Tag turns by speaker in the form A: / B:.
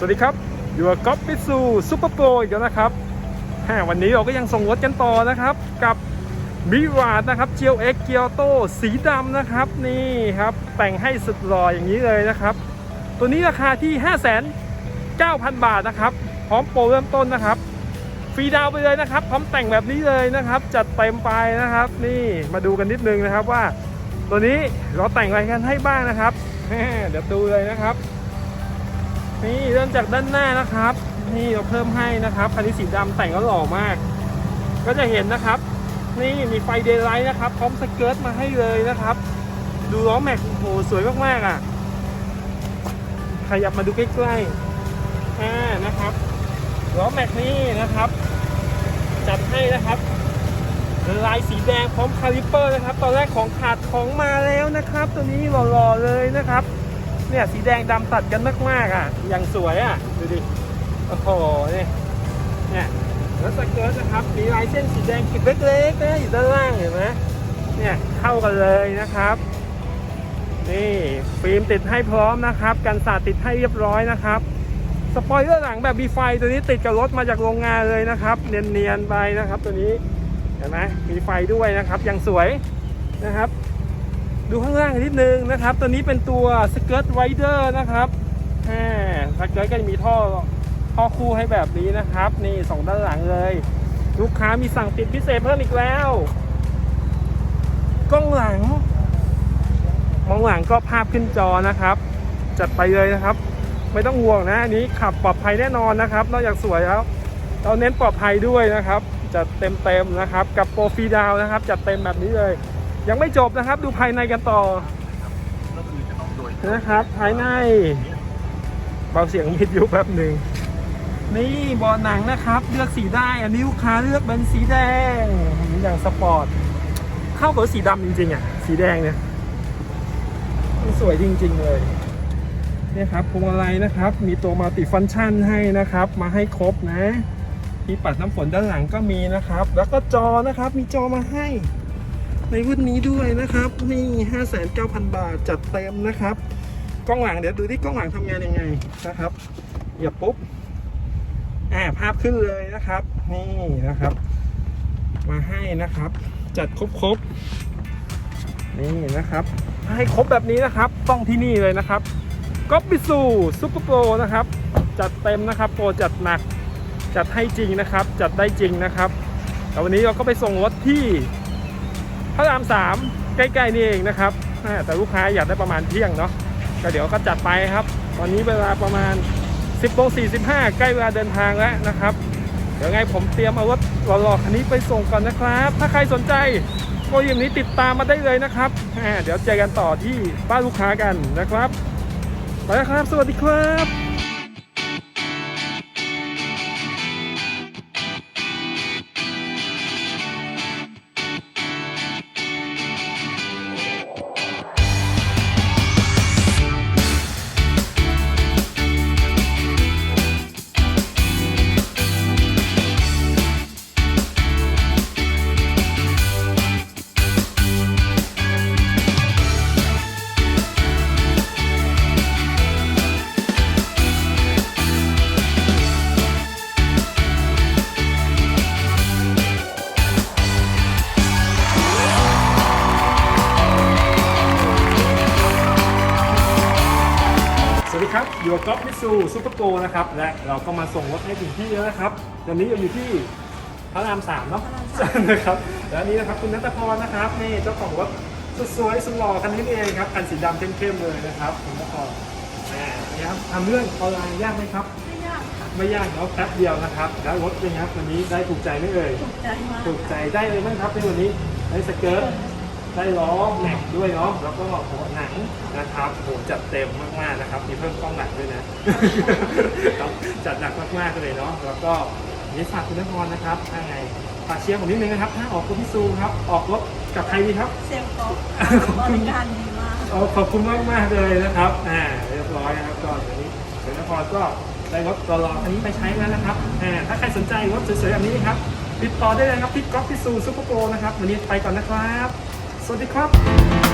A: สวัสดีครับ อยู่กับก๊อฟปิซูซูเปอร์โปรอีกแล้วนะครับแหมวันนี้เราก็ยังส่งรถกันต่อนะครับ กับมิวาดนะครับเจียวเอ็กเกียวโตสีดำนะครับนี่ครับแต่งให้สุดหล่ออย่างนี้เลยนะครับ ตัวนี้ราคาที่ 5 9 0 0 0 บาทนะครับ พร้อมโปรเริ่มต้นนะครับ ฟรีดาวไปเลยนะครับ พร้อมแต่งแบบนี้เลยนะครับ จัดเต็มไปนะครับ นี่มาดูกันนิดนึงนะครับว่า ตัวนี้เราแต่งอะไรกันให้บ้างนะครับเดี๋ยวดูเลยนะครับ นี่เริ่มจากด้านหน้านะครับ นี่เราเพิ่มให้นะครับคันนี้สีดำแต่งก็หล่อมาก ก็จะเห็นนะครับ นี่มีไฟเดย์ไลท์นะครับ พร้อมสเกิร์ตมาให้เลยนะครับ ดูล้อแม็กโอ้โหสวยมากๆอะ ขยับมาดูใกล้ๆอ่านะครับล้อแม็กนี่นะครับ จัดให้นะครับลายสีแดงพร้อมคาลิปเปอร์นะครับ ตอนแรกของขาดของมาแล้วนะครับ ตัวนี้หล่อๆเลยนะครับ เนี่ยสีแดงดำตัดกันมากๆอะอย่างสวยอะดูดิโอ้โหเนี่ยเนี่ยแล้วสเกิร์ตนะครับมีลายเส้นสีแดงขีดเล็กๆนะอยู่ด้านล่างเห็นไหมเนี่ยเข้ากันเลยนะครับ นี่ฟิล์มติดให้พร้อมนะครับ กันสาดติดให้เรียบร้อยนะครับสปอยเลอร์หลังแบบมีไฟตัวนี้ติดกับรถมาจากโรงงานเลยนะครับ เนียนๆไปนะครับ ตัวนี้เห็นไหมมีไฟด้วยนะครับยังสวยนะครับ ดูข้างล่างนิดนึงนะครับ ตัวนี้เป็นตัวสเกิร์ตไรเดอร์นะครับแหมสเกิร์ตก็จะมีท่อท่อคู่ให้แบบนี้นะครับ นี่สองด้านหลังเลย ลูกค้ามีสั่งติดพิเศษเพิ่มอีกแล้วกล้องหลัง มองหลังก็ภาพขึ้นจอนะครับ จัดไปเลยนะครับ ไม่ต้องห่วงนะอันนี้ขับปลอดภัยแน่นอนนะครับ นอกจากสวยแล้วเราเน้นปลอดภัยด้วยนะครับ จัดเต็มๆนะครับ กับโปรฟีดาวนะครับ จัดเต็มแบบนี้เลย ยังไม่จบนะครับ ดูภายในกันต่อนะครับ ภายใน เบาเสียงมิดอยู่แป๊บหนึ่งนี่เบอหนังนะครับ เลือกสีได้ อันนี้ลูกค้าเลือกเป็นสีแดงอย่างสปอร์ตเข้ากับสีดำจริงๆอะ สีแดงเนี่ยมันสวยจริง ๆ เลยเนี่ยครับพวงมาลัยนะครับ มีตัวมัลติฟังก์ชันให้นะครับ มาให้ครบนะที่ปัดน้ำฝนด้านหลังก็มีนะครับ แล้วก็จอนะครับ มีจอมาให้ ในรุ่นนี้ด้วยนะครับนี่59,000บาทจัดเต็มนะครับ กล้องหลังเดี๋ยวดูที่กล้องหลังทำงานยังไงนะครับอย่าปุ๊บอ่าภาพขึ้นเลยนะครับ นี่นะครับ มาให้นะครับ จัดครบๆนี่นะครับ ให้ครบแบบนี้นะครับต้องที่นี่เลยนะครับก็ปิสูซุปเปอร์โปรนะครับ จัดเต็มนะครับโปรจัดหนักจัดให้จริงนะครับ จัดได้จริงนะครับแต่วันนี้เราก็ไปส่งรถที่ พระรามสามใกล้ๆนี่เองนะครับแต่ลูกค้าอยากได้ประมาณเที่ยงเนาะก็เดี๋ยวก็จัดไปครับ ตอนนี้เวลาประมาณ 10โมง45 ใกล้เวลาเดินทางแล้วนะครับ เดี๋ยวไงผมเตรียมเอารถหล่อๆคันนี้ไปส่งก่อนนะครับ ถ้าใครสนใจโปรยิมนี้ติดตามมาได้เลยนะครับเดี๋ยวเจอกันต่อที่บ้านลูกค้ากันนะครับไปแล้วครับ สวัสดีครับ ดีครับอยู่กับก๊อฟมิสูซูเปอร์โกนะครับ และเราก็มาส่งรถให้ถึงที่แล้วนะครับตอนนี้เราอยู่ที่พระรามสามเนาะนะครับ และอันนี้นะครับคุณนัทพรนะครับนี่เจ้าของรถสุดสวยสุดหล่อคันนี้นี่เองครับคันสีดำเข้มๆเลยนะครับคุณนัทพรอ่านี่ครับทำเรื่องออนไลน์ยากไหมครับ
B: ไม่ยากค่ะ
A: ไม่ยากเนาะแป๊บเดียวนะครับ แล้วรถเป็นไงครับวันนี้ได้ถูกใจไหมเอ่ย
B: ถูกใจมาก
A: ถูกใจได้เลยบ้างครับในวันนี้ได้สเกิร์ต ได้ล้อแม็กด้วยเนาะแล้วก็หัวหนังนะครับโหจัดเต็มมากๆนะครับ มีเพิ่มกล้องหลังด้วยนะครับจัดหนักมากๆเลยเนาะแล้วก็นี่ฝากคุณนครนะครับถ้าไงฝากเชียร์ผมนิดนึงนะครับ ถ้าออกรถที่ซูครับ ออกรถกับใครดีครับ
B: เซลล์กอล์ฟบริการดีมาก
A: เอาขอบคุณมากมากๆเลยนะครับอ่าเรียบร้อยนะครับก็เดี๋ยวนี้คุณนครก็ได้รถรอๆอันนี้ไปใช้แล้วนะครับอ่าถ้าใครสนใจรถสวยๆแบบนี้ครับติดต่อได้เลยครับที่ก๊อฟพิซูซูเปอร์โปรนะครับวันนี้ไปก่อนนะครับ สวัสดีครับ